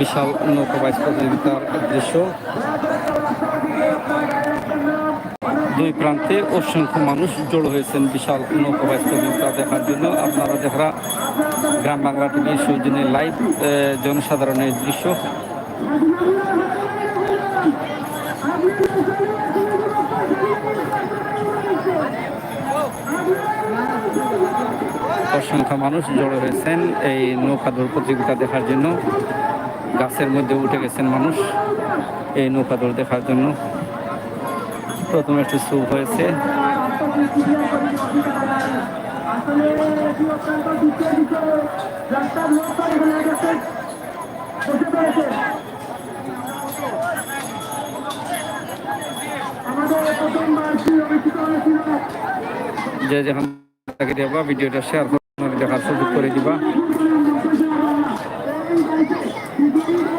বিশাল নৌকা বাইচ প্রতিযোগিতার দৃশ্য দুই প্রান্তে অসংখ্য মানুষ জড়ো হয়েছেন বিশাল নৌকা বাইচ প্রতিযোগিতা দেখার জন্য। আপনারা দেখা গ্রাম বাংলা টিভি সৌজন্যে লাইভ জনসাধারণের দৃশ্য অসংখ্য মানুষ জড়ো হয়েছেন এই নৌকা দৌড় প্রতিযোগিতা দেখার জন্য। গাছের মধ্যে উঠে গেছেন মানুষ এই নৌকা দৌড় দেখার জন্য। প্রথমে একটু স্যুপ হয়েছে। যে যেখান ভিডিওটা শেয়ার করে দেখার সুযোগ করে দিবা।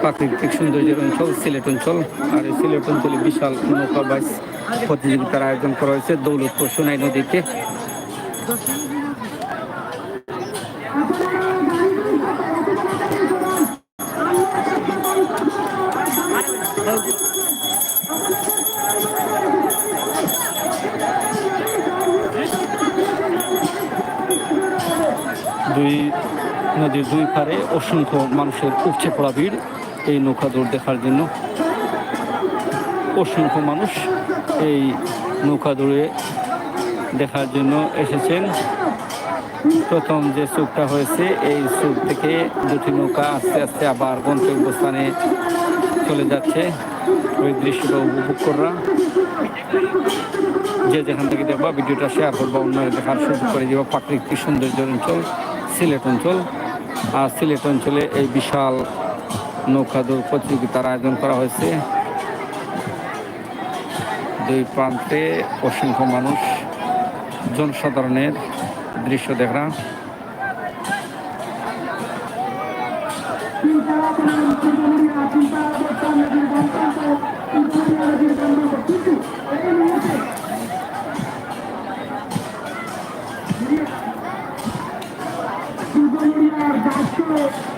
প্রাকৃতিক সৌন্দর্যের অঞ্চল সিলেট অঞ্চল আর এই সিলেট অঞ্চলে বিশাল নৌকা বাইস প্রতিযোগিতার আয়োজন করা হয়েছে দৌলতপুর সোনাই নদীতে। দুই নদীর দুই পারে অসংখ্য মানুষের উপচে পড়া ভিড়। এই নৌকা দৌড় দেখার জন্য অসংখ্য মানুষ এই নৌকা দৌড়ে দেখার জন্য এসেছেন। প্রথম যে চুকটা হয়েছে, এই চুক থেকে দুটি নৌকা আস্তে আস্তে আবার গন্তব্যস্থানে চলে যাচ্ছে। ওই দৃশ্যটা উপভোগ করা যে যেখান থেকে দেখবা, ভিডিওটা শেয়ার করবা অন্যরা দেখার সুযোগ করে দেবা। প্রাকৃতিক সৌন্দর্য অঞ্চল, সিলেট অঞ্চল। আর সিলেট অঞ্চলে এই বিশাল নৌকা দৌড় প্রতিযোগিতার আয়োজন করা হয়েছে। দুই প্রান্তে অসংখ্য মানুষ, জনসাধারণের দৃশ্য দেখা চিন্তা করেন